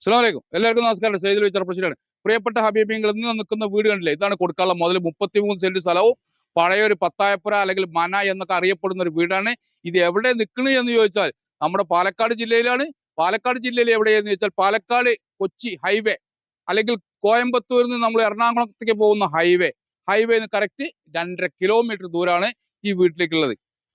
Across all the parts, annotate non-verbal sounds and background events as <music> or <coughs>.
അസ്സലാമലൈക്കും. എല്ലാവർക്കും നമസ്കാരം. സൈദിൽ പ്രശ്നമാണ് പ്രിയപ്പെട്ട ഹബീബിങ്ങൾ ഇന്ന് നിൽക്കുന്ന വീട് കണ്ടില്ലേ? ഇതാണ് കൊടുക്കാനുള്ള മുതൽ മുപ്പത്തിമൂന്ന് സെന്റ് സ്ഥലവും പഴയ ഒരു പത്തായപ്പുര അല്ലെങ്കിൽ മന എന്നൊക്കെ അറിയപ്പെടുന്ന ഒരു വീടാണ്. ഇത് എവിടെ നിൽക്കണു എന്ന് ചോദിച്ചാൽ നമ്മുടെ പാലക്കാട് ജില്ലയിലാണ്. പാലക്കാട് ജില്ലയിൽ എവിടെയെന്ന് ചോദിച്ചാൽ പാലക്കാട് കൊച്ചി ഹൈവേ അല്ലെങ്കിൽ കോയമ്പത്തൂരിൽ നിന്ന് നമ്മൾ എറണാകുളത്തേക്ക് പോകുന്ന ഹൈവേ. ഹൈവേന്ന് കറക്റ്റ് രണ്ടര കിലോമീറ്റർ ദൂരമാണ് ഈ വീട്ടിലേക്കുള്ളത്.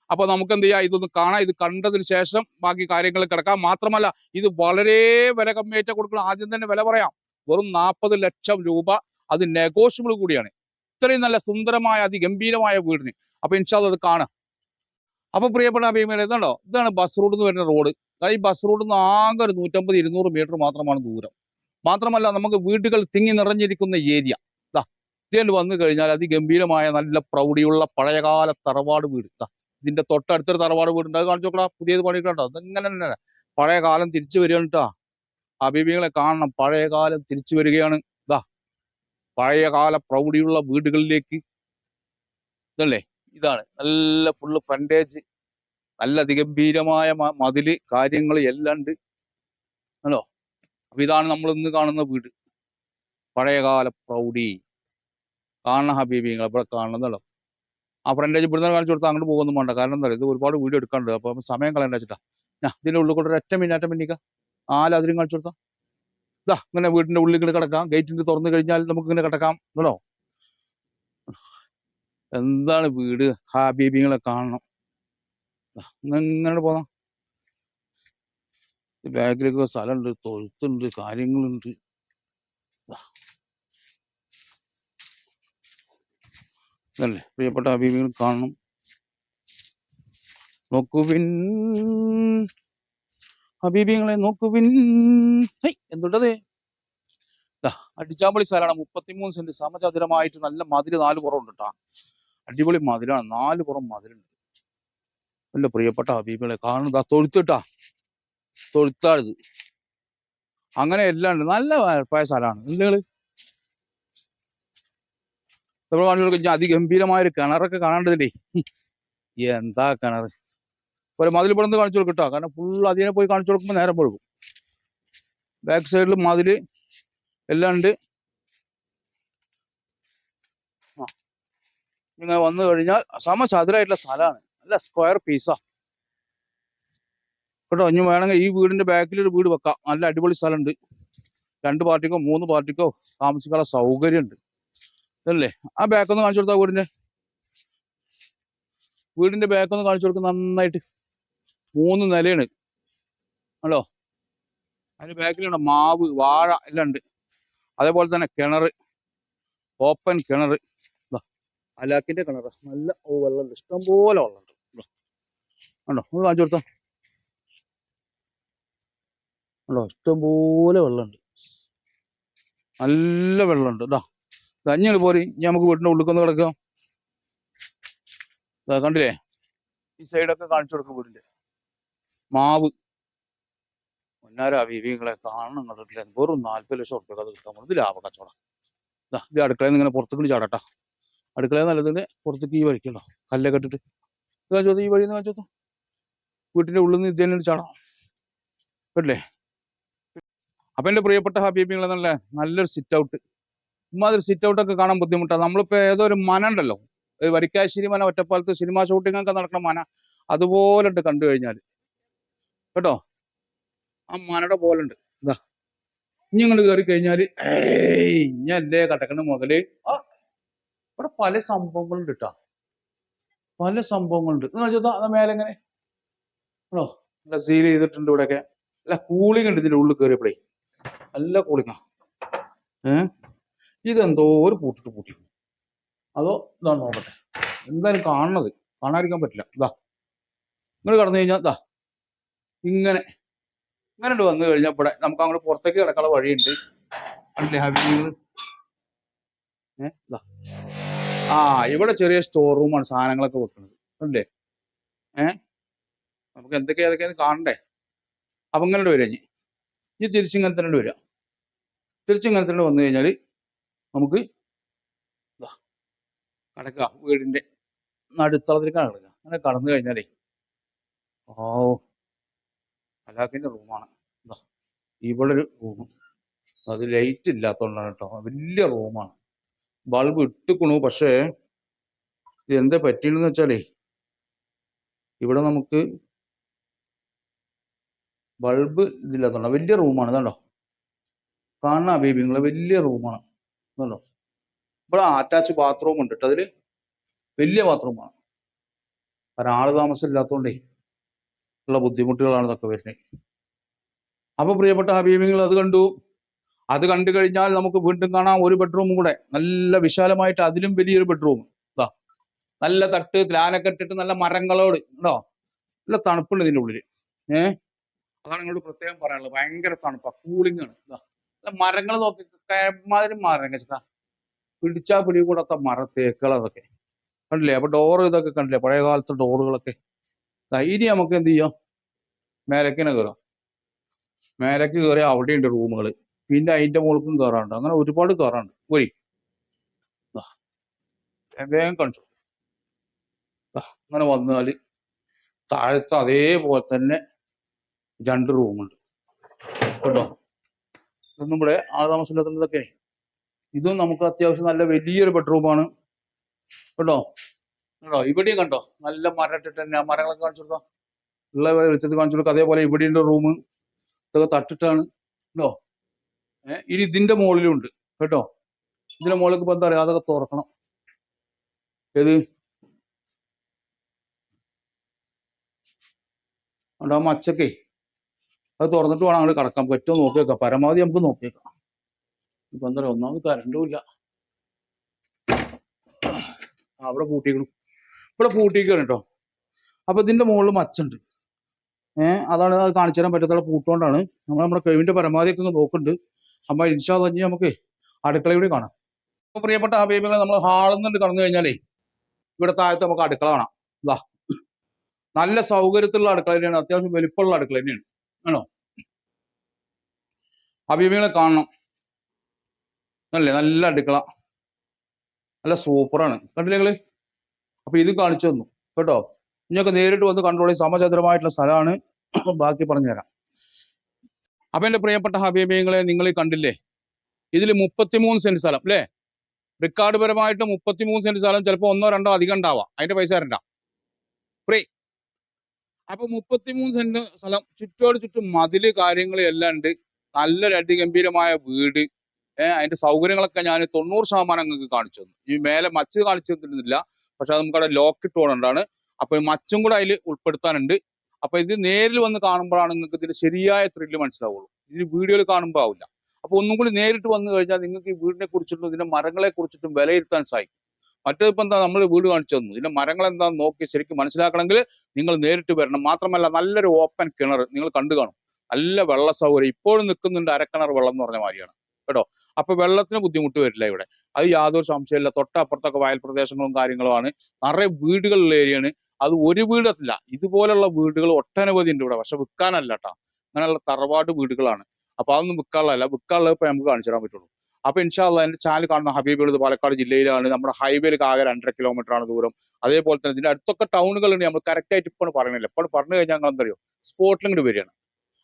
അപ്പൊ നമുക്ക് എന്ത് ചെയ്യാം ഇതൊന്ന് കാണാം. ഇത് കണ്ടതിന് ശേഷം ബാക്കി കാര്യങ്ങൾ കിടക്കാം. മാത്രമല്ല ഇത് വളരെ വില കമ്മിയേറ്റ കൊടുക്കണം. ആദ്യം തന്നെ വില പറയാം. വെറും നാൽപ്പത് ലക്ഷം രൂപ. അത് നെഗോഷ്യബിൾ കൂടിയാണ്. ഇത്രയും നല്ല സുന്ദരമായ അതിഗംഭീരമായ വീടിന്. അപ്പൊ ഇൻഷാദ് അത് കാണാം. അപ്പൊ പ്രിയപ്പെട്ട അഭിമേല ഇതാണോ? ഇതാണ് ബസ് റോഡ് എന്ന് വരുന്ന റോഡ് ഈ ബസ് റൂട്ടിൽ നിന്ന് ആകെ ഒരു നൂറ്റമ്പത് ഇരുന്നൂറ് മീറ്റർ മാത്രമാണ് ദൂരം. മാത്രമല്ല നമുക്ക് വീടുകൾ തിങ്ങി നിറഞ്ഞിരിക്കുന്ന ഏരിയ ഇതാ ഇതിൽ വന്നു കഴിഞ്ഞാൽ അതിഗംഭീരമായ നല്ല പ്രൗഢിയുള്ള പഴയകാല തറവാട് വീട്. ഇതാ ഇതിന്റെ തൊട്ടടുത്തൊരു തറവാട് വീടുണ്ട്. അത് കാണിച്ചു നോക്കടാ പുതിയത് പണിയിട്ടുണ്ടോ അതിങ്ങനെ തന്നെ പഴയ കാലം തിരിച്ചു വരികയാണ് കേട്ടോ അഭിപികളെ കാണണം. പഴയ കാലം തിരിച്ചു വരികയാണ്. ഇതാ പഴയകാല പ്രൗഢിയുള്ള വീടുകളിലേക്ക്. ഇതല്ലേ? ഇതാണ്. നല്ല ഫുള്ള് ഫ്രണ്ടേജ് നല്ല അതിഗംഭീരമായ മതിൽ കാര്യങ്ങൾ എല്ലാം ഉണ്ട്. ആണോ? അപ്പൊ ഇതാണ് നമ്മൾ ഇന്ന് കാണുന്ന വീട്. പഴയകാല പ്രൗഢി. കാണണം ഹബീബിങ്ങളെ ഇവിടെ കാണുന്നല്ലോ ആ ഫ്രണ്ടേജ് ഇവിടുന്ന് കാണിച്ചു കൊടുത്താൽ അങ്ങോട്ട് പോകുന്നു വേണ്ട. കാരണം എന്താ ഇത് ഒരുപാട് വീഡിയോ എടുക്കാണ്ട് അപ്പൊ സമയം കളയണ്ട വെച്ചിട്ടാ ഞാൻ ഇതിന്റെ ഉള്ളിൽ കൂടെ ഒറ്റ മിനിറ്റ് മിനിക്ക നാല് അതിരും കാണിച്ചു കൊടുത്താ. ഇതാ ഇങ്ങനെ വീടിന്റെ ഉള്ളിൽ ഇങ്ങനെ കിടക്കാം. ഗേറ്റിന്റെ തുറന്നു കഴിഞ്ഞാൽ നമുക്ക് ഇങ്ങനെ കിടക്കാം. എന്നോ എന്താണ് വീട്? ഹാബീബിങ്ങളെ കാണണം. ഇങ്ങനെ പോകാം ബാക്കിലേക്ക് സ്ഥലമുണ്ട് തൊഴുത്തുണ്ട് കാര്യങ്ങളുണ്ട്. ഇതല്ലേ പ്രിയപ്പെട്ട അഭിമുഖ കാണണം. നോക്കുവിൻ. ഹബീബിങ്ങളെ നോക്കുവിൻ. എന്തുണ്ടത്? അടിച്ചാമ്പളി സ്ഥലമാണ് മുപ്പത്തിമൂന്ന് സെന്റ് സമചതുരമായിട്ട് നല്ല മതിൽ നാല് പുറം ഉണ്ട് കേട്ടാ അടിപൊളി മതിലാണ്. നാല് പുറം മതിലുണ്ട്. നല്ല പ്രിയപ്പെട്ട ഹബീബികളെ കാണുക തൊഴുത്തിട്ടാ തൊഴുത്താണിത് അങ്ങനെ എല്ലാം ഉണ്ട്. നല്ല പഴയ സ്ഥലമാണ് നിങ്ങൾ നമ്മൾ കാണിച്ചു അതിഗംഭീരമായ ഒരു കിണറൊക്കെ കാണേണ്ടതില്ലേ? എന്താ കിണർ ഒരു മതിൽ പടന്ന് കാണിച്ചു കൊടുക്കട്ടോ കാരണം ഫുൾ അതിനെ പോയി കാണിച്ചു കൊടുക്കുമ്പോൾ നേരം പോകും ബാക്ക് സൈഡിൽ മതിൽ എല്ലാം ഉണ്ട്. ഇങ്ങനെ വന്നു കഴിഞ്ഞാൽ സമചതുരായിട്ടുള്ള സ്ഥലമാണ്. നല്ല സ്ക്വയർ പീസാ കേട്ടോ ഇനി വേണമെങ്കിൽ ഈ വീടിന്റെ ബാക്കിൽ ഒരു വീട് വെക്കാം. നല്ല അടിപൊളി സ്ഥലമുണ്ട്. രണ്ട് പാർട്ടിക്കോ മൂന്ന് പാർട്ടിക്കോ താമസിക്കാനുള്ള സൗകര്യമുണ്ട്. ഇതല്ലേ? ആ ബാക്ക് ഒന്ന് കാണിച്ചു കൊടുത്താ വീടിന്റെ? വീടിന്റെ ബാക്ക് ഒന്ന് കാണിച്ചു കൊടുക്കും നന്നായിട്ട്. മൂന്ന് നിലയാണ്. ആണല്ലോ അതിന്റെ ബാക്കിലുണ്ട് മാവ് വാഴ എല്ലാം ഉണ്ട്. അതേപോലെ തന്നെ കിണർ ഓപ്പൺ കിണർ അലാക്കിന്റെ കിണർ നല്ല വെള്ളമുണ്ട് ഇഷ്ടംപോലെ വെള്ളമുണ്ട് ഉണ്ടോ. ഒന്ന് കാണിച്ചു കൊടുത്താ? ഇഷ്ടം പോലെ വെള്ളമുണ്ട് നല്ല വെള്ളമുണ്ട് ഇതാ കഞ്ഞികൾ പോരി. ഇനി നമുക്ക് വീടിന്റെ ഉള്ളിക്കൊന്ന് കിടക്കാം. കണ്ടില്ലേ? ഈ സൈഡൊക്കെ കാണിച്ചു കൊടുക്കും വീടിന്റെ മാവ്. പൊന്നാര വിവികളെ കാണണം കണ്ടിട്ടില്ല? വെറും നാല്പത് ലക്ഷം ഉറുപ്പ്യ അത് കിട്ടാൻ പോകുന്നത് ലാഭ കച്ചവടം. ഇതാ അടുക്കളയിൽ ഇങ്ങനെ പുറത്തേക്ക് ചാടട്ടാ. അടുക്കളയിൽ നല്ലതിന് പുറത്തേക്ക് ഈ വഴിക്കണ്ടോ കല്ലൊക്കെ ഇട്ടിട്ട്. കാണിച്ചോ ഈ വഴി എന്ന് കാണിച്ചോ വീട്ടിന്റെ ഉള്ളിൽ നിന്ന് ഇത് തന്നെ ചാടാം. കേട്ടില്ലേ? അപ്പൊ എന്റെ പ്രിയപ്പെട്ട ഹബീബികളെ നല്ല നല്ലൊരു സിറ്റ് ഔട്ട് ഇമാതിരി സിറ്റ് ഔട്ട് ഒക്കെ കാണാൻ ബുദ്ധിമുട്ടാണ് നമ്മളിപ്പോ ഏതോ ഒരു മന ഉണ്ടല്ലോ. ഒരു വരിക്കാശ്ശേരി മന ഒറ്റപ്പാലത്ത് സിനിമ ഷൂട്ടിംഗ് ഒക്കെ നടക്കുന്ന മന അതുപോലെ ഉണ്ട് കണ്ടു കഴിഞ്ഞാൽ കേട്ടോ? ആ മനയുടെ പോലെ ഉണ്ട് ഇതാ ഇനി ഇങ്ങോട്ട് കയറി കഴിഞ്ഞാൽ ഏയ് കട്ടക്കണ് മുതൽ? ആ ഇവിടെ പല സംഭവങ്ങളുണ്ട് കേട്ടോ പല സംഭവങ്ങളുണ്ട്. എന്ന് വെച്ചാൽ മേലെ എങ്ങനെ ആണോ നല്ല സീൽ ചെയ്തിട്ടുണ്ട് ഇവിടെയൊക്കെ. നല്ല കൂളിംഗ് ഉണ്ട് ഇതിന്റെ ഉള്ളിൽ കയറിയപ്പോഴേ നല്ല കൂളിംഗാ ഏഹ് ഇതെന്തോ ഒരു പൂട്ടിട്ട് പൂട്ടി അതോ ഇതാണ് നോക്കട്ടെ. എന്തായാലും കാണണത്. കാണാതിരിക്കാൻ പറ്റില്ല. ഇതാ നിങ്ങൾ കടന്നു കഴിഞ്ഞാൽ ഇതാ ഇങ്ങനെ. ഇങ്ങനെ വന്നു കഴിഞ്ഞാൽ ഇവിടെ നമുക്ക് അങ്ങോട്ട് പുറത്തേക്ക് കിടക്കാനുള്ള വഴിയുണ്ട്. അല്ലേ ഹബീബ് ഏഹ് ആ ഇവിടെ ചെറിയ സ്റ്റോർ റൂമാണ് സാധനങ്ങളൊക്കെ വെക്കുന്നത്. അല്ലേ ഏ? നമുക്ക് എന്തൊക്കെയാ ഏതൊക്കെയാന്ന് കാണണ്ടേ? അപ്പൊ ഇങ്ങനെ വരിക ഇനി. തിരിച്ചിങ്ങനെ തന്നെ വരിക. തിരിച്ചിങ്ങനെ തന്നെ വന്നു കഴിഞ്ഞാൽ നമുക്ക് കടക്കുക വീടിന്റെ നടുത്തളത്തിലേക്കാണ് കിടക്കുക അങ്ങനെ കടന്നു കഴിഞ്ഞാലേ ഓ അലാഖിന്റെ റൂമാണ്. ഇവിടെ ഒരു റൂം. അത് ലൈറ്റ് ഇല്ലാത്തതുകൊണ്ടാണ് കേട്ടോ. വലിയ റൂമാണ്. ബൾബ് ഇട്ടുക്കണു പക്ഷേ ഇത് എന്താ പറ്റിയെന്ന് വെച്ചാലേ ഇവിടെ നമുക്ക് ബൾബ് ഇതില്ലാത്തതുകൊണ്ടാണ് വലിയ റൂമാണ് ഇതാണ്ടോ. കാണാ ബേബി നിങ്ങളെ വലിയ റൂമാണ്. ഇതുണ്ടോ ഇവിടെ അറ്റാച്ച് ബാത്റൂം ഉണ്ട് കേട്ടോ. അതിൽ വലിയ ബാത്റൂമാണ് കാരണം ആൾ താമസം ഇല്ലാത്തതുകൊണ്ടേ ഉള്ള ബുദ്ധിമുട്ടുകളാണ് ഇതൊക്കെ വരുന്നത്. അപ്പൊ പ്രിയപ്പെട്ട ഹബീബിങ്ങൾ അത് കണ്ടു. അത് കണ്ടു കഴിഞ്ഞാൽ നമുക്ക് വീണ്ടും കാണാം. ഒരു ബെഡ്റൂമും കൂടെ. നല്ല വിശാലമായിട്ട് അതിലും വലിയൊരു ബെഡ്റൂം ഇതാ നല്ല തട്ട് ഗ്ലാനൊക്കെ ഇട്ടിട്ട് നല്ല മരങ്ങളോട് ഉണ്ടോ നല്ല തണുപ്പുണ്ട് ഇതിന്റെ ഉള്ളിൽ ഏഹ് അതാണ് ഇങ്ങോട്ട് പ്രത്യേകം പറയാനുള്ളത്. ഭയങ്കര തണുപ്പാ. കൂളിംഗ് ആണ്. ഇതാ മരങ്ങൾ നോക്കി മാതിരി വെച്ചാ പിടിച്ചാ പിടികൂടാത്ത മര തേക്കുകൾ അതൊക്കെ. കണ്ടില്ലേ? അപ്പൊ ഡോറ് ഇതൊക്കെ കണ്ടില്ലേ? പഴയ കാലത്തെ ഡോറുകളൊക്കെ ഇനി നമുക്ക് എന്ത് ചെയ്യാം? മേലക്കിനെ കയറാം മേലക്ക് കയറി അവിടെയുണ്ട് റൂമുകൾ പിന്നെ അതിന്റെ മുകൾക്കും കയറാനുണ്ട് അങ്ങനെ ഒരുപാട് കയറാനുണ്ട് പോയി. വേഗം കണ്ടു അങ്ങനെ വന്നാൽ താഴത്തെ അതേപോലെ തന്നെ രണ്ട് റൂമുണ്ട്. കേട്ടോ? ഇതൊന്നും ആ ആൾ താമസമില്ലാത്തതൊക്കെ ഇതും നമുക്ക് അത്യാവശ്യം നല്ല വലിയൊരു ബെഡ്റൂമാണ് കേട്ടോ കേട്ടോ ഇവിടെയും കണ്ടോ? നല്ല മരട്ടിട്ട് തന്നെ ആ മരങ്ങളൊക്കെ കാണിച്ചു കൊടുത്തോ? ഉള്ള വെളിച്ചത്തിൽ കാണിച്ചു അതേപോലെ ഇവിടെയുണ്ട് റൂം ഇതൊക്കെ തട്ടിട്ടാണ്. കേട്ടോ ഏഹ് ഇനി ഇതിന്റെ മുകളിലും ഉണ്ട്. കേട്ടോ? ഇതിന്റെ മുകളിലേക്ക് ഇപ്പൊ എന്താ പറയാ അതൊക്കെ തുറക്കണം. ഏത്? അതുകൊണ്ട് ആ മച്ചക്കേ അത് തുറന്നിട്ട് വേണം അങ്ങോട്ട് കടക്കാൻ. പറ്റുമോ നോക്കിയേക്കാം പരമാവധി നമുക്ക് നോക്കിയേക്കാം ഇപ്പൊ എന്താ പറയാ ഒന്നാമത് കരണ്ടും ഇല്ല. അവിടെ പൂട്ടിക്കണം ഇവിടെ പൂട്ടിക്കണം കേട്ടോ. അപ്പൊ ഇതിന്റെ മുകളിൽ മച്ചുണ്ട്. ഏഹ് അതാണ് അത് കാണിച്ചു തരാൻ പറ്റാത്ത പൂട്ടുകൊണ്ടാണ്. നമ്മൾ നമ്മുടെ കഴിവിന്റെ പരമാവധി ഒക്കെ ഒന്ന് നോക്കുന്നുണ്ട്. അമ്മ ഇൻഷാ തന്നെ നമുക്ക് അടുക്കള കൂടി കാണാം. അപ്പൊ പ്രിയപ്പെട്ട ഹബീബികളെ നമ്മൾ ഹാളിൽ നിന്ന് കടന്നു കഴിഞ്ഞാലേ ഇവിടെ താഴത്ത് നമുക്ക് അടുക്കള കാണാം. നല്ല സൗകര്യത്തിലുള്ള അടുക്കള തന്നെയാണ്. അത്യാവശ്യം വലിപ്പമുള്ള അടുക്കള തന്നെയാണ്. ആണോ? ഹബീബികളെ കാണണം. അല്ലേ? നല്ല അടുക്കള. നല്ല സൂപ്പറാണ് കണ്ടില്ലേ നിങ്ങൾ? അപ്പൊ ഇത് കാണിച്ചു തന്നു. കേട്ടോ? നിങ്ങൾക്ക് നേരിട്ട് വന്ന് കണ്ടോളി. സമചതുരമായിട്ടുള്ള സ്ഥലമാണ്. <coughs> ബാക്കി പറഞ്ഞുതരാം. അപ്പൊ എന്റെ പ്രിയപ്പെട്ട ഹബീബിങ്ങളെ നിങ്ങൾ കണ്ടില്ലേ? ഇതിൽ മുപ്പത്തിമൂന്ന് സെന്റ് സ്ഥലം അല്ലേ? റെക്കോർഡ് പരമായിട്ട് മുപ്പത്തിമൂന്ന് സെന്റ് സ്ഥലം ചിലപ്പോൾ ഒന്നോ രണ്ടോ അധികം ഉണ്ടാവാം. അതിന്റെ പൈസ തരണ്ട. ഫ്രീ അപ്പൊ മുപ്പത്തിമൂന്ന് സെന്റ് സ്ഥലം ചുറ്റോട് ചുറ്റും മതിൽ കാര്യങ്ങൾ എല്ലാം ഉണ്ട്. നല്ലൊരു അതിഗംഭീരമായ വീട്. ഏഹ് അതിന്റെ സൗകര്യങ്ങളൊക്കെ ഞാൻ തൊണ്ണൂറ് ശതമാനം നിങ്ങൾക്ക് കാണിച്ചു തന്നു. ഈ മേലെ മച്ച് കാണിച്ചു തന്നിരുന്നില്ല. പക്ഷെ അത് നമുക്ക് അവിടെ ലോക്ക് ഇട്ടുകൊണ്ടാണ് അപ്പൊ മച്ചും കൂടെ അതിൽ ഉൾപ്പെടുത്താനുണ്ട്. അപ്പൊ ഇത് നേരിൽ വന്ന് കാണുമ്പോഴാണ് നിങ്ങൾക്ക് ഇതിന്റെ ശരിയായ ത്രില്ല് മനസ്സിലാവുള്ളൂ. ഇതിന് വീഡിയോയിൽ കാണുമ്പോൾ ആവില്ല. അപ്പൊ ഒന്നും കൂടി നേരിട്ട് വന്നു കഴിഞ്ഞാൽ നിങ്ങൾക്ക് ഈ വീടിനെ കുറിച്ചിട്ടും ഇതിന്റെ മരങ്ങളെ കുറിച്ചിട്ടും വിലയിരുത്താൻ സാധിക്കും. മറ്റേതിപ്പോ എന്താ നമ്മൾ വീട് കാണിച്ചു തന്നു. ഇതിന്റെ മരങ്ങൾ എന്താണെന്ന് നോക്കി ശരിക്കും മനസ്സിലാക്കണമെങ്കിൽ നിങ്ങൾ നേരിട്ട് വരണം. മാത്രമല്ല നല്ലൊരു ഓപ്പൺ കിണർ നിങ്ങൾ കണ്ടു കാണും. നല്ല വെള്ള സൗകര്യം. ഇപ്പോഴും നിൽക്കുന്നുണ്ട് അരക്കിണർ വെള്ളം എന്ന് പറഞ്ഞ മാതിരിയാണ്. കേട്ടോ? അപ്പൊ വെള്ളത്തിന് ബുദ്ധിമുട്ട് വരില്ല ഇവിടെ. അത് യാതൊരു സംശയമില്ല തൊട്ടപ്പുറത്തൊക്കെ വയൽ പ്രദേശങ്ങളും കാര്യങ്ങളുമാണ്. നിറയെ വീടുകളുള്ള ഏരിയയാണ് അത് ഒരു വീടത്തില്ല ഇതുപോലുള്ള വീടുകൾ ഒട്ടനവധി ഉണ്ട് ഇവിടെ. പക്ഷെ വിൽക്കാനല്ല കേട്ടോ. അങ്ങനെയുള്ള തറവാട് വീടുകളാണ്. അപ്പൊ അതൊന്നും വിൽക്കാനുള്ളതല്ല. വിൽക്കാനുള്ളത് ഇപ്പൊ നമുക്ക് കാണിച്ചു തരാൻ പറ്റുള്ളൂ. അപ്പൊ ഇൻഷാല്ല എന്റെ ചാനൽ കാണുന്ന ഹബീബുകൾ ഇത് പാലക്കാട് ജില്ലയിലാണ്. നമ്മുടെ ഹൈവേയിലേക്ക് ആകെ രണ്ടര കിലോമീറ്റർ ആണ് ദൂരം. അതേപോലെ തന്നെ ഇതിന്റെ അടുത്തൊക്കെ ടൗണുകളുണ്ട് നമ്മൾ കറക്റ്റ് ആയിട്ട് ഇപ്പോൾ പറഞ്ഞില്ല ഇപ്പോൾ പറഞ്ഞു കഴിഞ്ഞാൽ ഞങ്ങൾ എന്തറിയോ? സ്പോട്ടിൽ വരികയാണ്.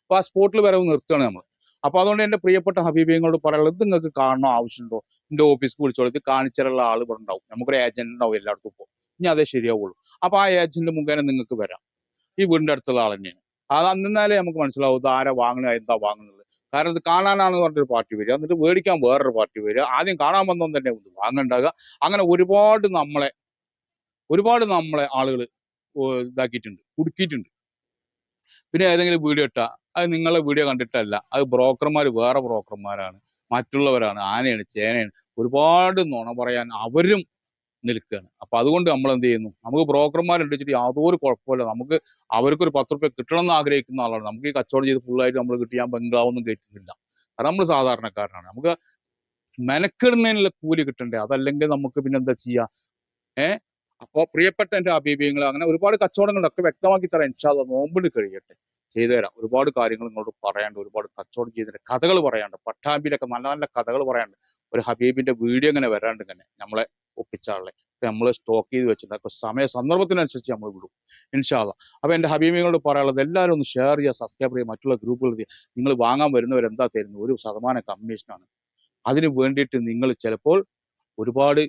അപ്പൊ ആ സ്പോട്ടിൽ വരവ് നിർത്തുകയാണ് നമ്മൾ. അപ്പൊ അതുകൊണ്ട് എന്റെ പ്രിയപ്പെട്ട ഹബീബിയങ്ങളോട് പറയാനുള്ളത് ഇത് നിങ്ങൾക്ക് കാണണോ ആവശ്യമുണ്ടോ? എന്റെ ഓഫീസ് വിളിച്ചോളൂ. ഇത് കാണിച്ചിട്ടുള്ള ആൾ ഇവിടെ ഉണ്ടാവും. നമുക്കൊരു ഏജന്റ് ഉണ്ടാവും എല്ലായിടത്തും ഇപ്പോൾ ഇനി അതേ ശരിയാവുള്ളൂ. അപ്പൊ ആ ഏജന്റ് മുഖേന നിങ്ങൾക്ക് വരാം. ഈ വീടിന്റെ അടുത്തുള്ള ആൾ തന്നെയാണ്. അത് അന്നാലേ നമുക്ക് മനസ്സിലാവും ഇത് ആരാ വാങ്ങണ എന്താ വാങ്ങുന്നത്. കാരണം ഇത് കാണാനാണെന്ന് പറഞ്ഞൊരു പാർട്ടി വരിക എന്നിട്ട് മേടിക്കാൻ വേറൊരു പാർട്ടി വരിക ആദ്യം കാണാൻ വന്നവൻ തന്നെ ഉണ്ട് വാങ്ങുണ്ടാകുക അങ്ങനെ ഒരുപാട് നമ്മളെ ഒരുപാട് നമ്മളെ ആളുകൾ ഇതാക്കിയിട്ടുണ്ട്. കുടുക്കിയിട്ടുണ്ട്. പിന്നെ ഏതെങ്കിലും വീഡിയോ ഇട്ടാൽ അത് നിങ്ങളെ വീഡിയോ കണ്ടിട്ടല്ല. അത് ബ്രോക്കർമാർ വേറെ ബ്രോക്കർമാരാണ്. മറ്റുള്ളവരാണ്. ആനയാണ് ചേനയാണ്. ഒരുപാട് നുണ പറയാൻ അവരും നിൽക്കുകയാണ് അപ്പൊ അതുകൊണ്ട് നമ്മൾ എന്ത് ചെയ്യുന്നു നമുക്ക് ബ്രോക്കർമാരുണ്ട് വെച്ചിട്ട് യാതൊരു കുഴപ്പമില്ല നമുക്ക് അവർക്കൊരു പത്ത് റുപ്യ കിട്ടണം എന്ന് ആഗ്രഹിക്കുന്ന ആളാണ്. നമുക്ക് ഈ കച്ചവടം ചെയ്ത് ഫുള്ളായിട്ട് നമ്മൾ കിട്ടിയാൽ ബംഗ്ലാവൊന്നും കയറ്റുന്നില്ല അത് നമ്മൾ സാധാരണക്കാരനാണ്. നമുക്ക് മെനക്കെടുന്നതിനുള്ള കൂലി കിട്ടണ്ടേ? അതല്ലെങ്കിൽ നമുക്ക് പിന്നെ എന്താ ചെയ്യാ? ഏഹ് അപ്പൊ പ്രിയപ്പെട്ട എന്റെ അഭിപ്രായങ്ങൾ അങ്ങനെ ഒരുപാട് കച്ചവടങ്ങളൊക്കെ വ്യക്തമാക്കി തരാം. ഇൻഷാല്ല നോമ്പിന് കഴിയട്ടെ. ചെയ്തു തരാം. ഒരുപാട് കാര്യങ്ങൾ നിങ്ങളോട് പറയാണ്ട് ഒരുപാട് കച്ചവടം ചെയ്തിട്ട് കഥകൾ പറയാണ്ട് പട്ടാമ്പിയിലൊക്കെ നല്ല നല്ല കഥകൾ പറയാണ്ട് ഒരു ഹബീബിന്റെ വീഡിയോ ഇങ്ങനെ വരാണ്ട് ഇങ്ങനെ നമ്മളെ ഒപ്പിച്ചാളെ. നമ്മൾ സ്റ്റോക്ക് ചെയ്ത് വെച്ചിട്ടുണ്ട് സമയ സന്ദർഭത്തിനനുസരിച്ച് നമ്മൾ വിടും. ഇൻഷാല്ല അപ്പോൾ എന്റെ ഹബീമികളോട് പറയാനുള്ളത് എല്ലാവരും ഒന്ന് ഷെയർ ചെയ്യുക സബ്സ്ക്രൈബ് ചെയ്യുക. മറ്റുള്ള ഗ്രൂപ്പുകൾ നിങ്ങൾ വാങ്ങാൻ വരുന്നവർ എന്താ തരുന്നത് ഒരു ശതമാനം കമ്മീഷനാണ് അതിന് വേണ്ടിയിട്ട് നിങ്ങൾ ചിലപ്പോൾ ഒരുപാട്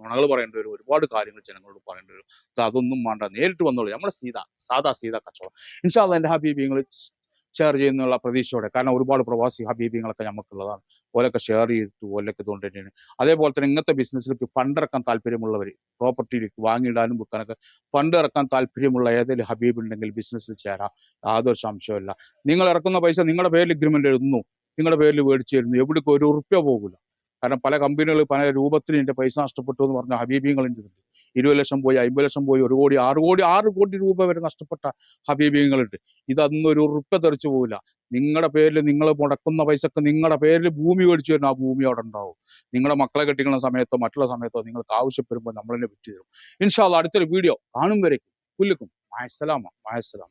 നുണകൾ പറയേണ്ടി വരും. ഒരുപാട് കാര്യങ്ങൾ ജനങ്ങളോട് പറയേണ്ടി വരും. അതൊന്നും വേണ്ട. നേരിട്ട് വന്നോളൂ. നമ്മുടെ സീത സാധാ സീത കച്ചവടം. ഇൻഷാല്ല എന്റെ ഹബീബിങ്ങൾ ഷെയർ ചെയ്യുന്നുള്ള പ്രതീക്ഷയോടെ. കാരണം ഒരുപാട് പ്രവാസി ഹബീബിങ്ങളൊക്കെ നമുക്കുള്ളതാണ്. ഓലൊക്കെ ഷെയർ ചെയ്തു ഓലൊക്കെ ഇതുകൊണ്ട് തന്നെയാണ് അതേപോലെ തന്നെ ഇങ്ങനത്തെ ബിസിനസ്സിലേക്ക് ഫണ്ട് ഇറക്കാൻ താല്പര്യമുള്ളവർ പ്രോപ്പർട്ടിയിലേക്ക് വാങ്ങിയിടാനും വിൽക്കാനൊക്കെ ഫണ്ട് ഇറക്കാൻ താല്പര്യമുള്ള ഏതെങ്കിലും ഹബീബ് ഉണ്ടെങ്കിൽ ബിസിനസ്സിൽ ചേരാം. യാതൊരു സംശയമില്ല നിങ്ങൾ ഇറക്കുന്ന പൈസ നിങ്ങളുടെ പേരിൽ എഗ്രിമെന്റ് എഴുതുന്നു. നിങ്ങളുടെ പേരിൽ മേടിച്ചു തരുന്നു. എവിടേക്കും ഒരു ഉറുപ്പ്യ പോകില്ല കാരണം പല കമ്പനികൾ പല രൂപത്തിൽ എന്റെ പൈസ നഷ്ടപ്പെട്ടു എന്ന് പറഞ്ഞ ഹബീബിങ്ങൾ ഉണ്ട് ഇരുപത് ലക്ഷം പോയി അമ്പത് ലക്ഷം പോയി ഒരു കോടി ആറ് കോടി ആറ് കോടി രൂപ വരെ നഷ്ടപ്പെട്ട ഹബീബിങ്ങളുണ്ട് ഇതൊന്നും ഒരു ഉറുപ്പ തെറിച്ചു പോകില്ല നിങ്ങളുടെ പേരിൽ നിങ്ങൾ മുടക്കുന്ന പൈസക്ക് നിങ്ങളുടെ പേരിൽ ഭൂമി മേടിച്ചു വരുന്ന ആ ഭൂമി അവിടെ ഉണ്ടാവും. നിങ്ങളുടെ മക്കളെ കെട്ടിക്കുന്ന സമയത്തോ മറ്റുള്ള സമയത്തോ നിങ്ങൾക്ക് ആവശ്യപ്പെടുമ്പോൾ നമ്മൾ തന്നെ വിറ്റു തരും ഇൻഷാല്ല അടുത്തൊരു വീഡിയോ കാണും വരേക്കും. പുല്ലുക്കും. മായസലാമ മായസലാം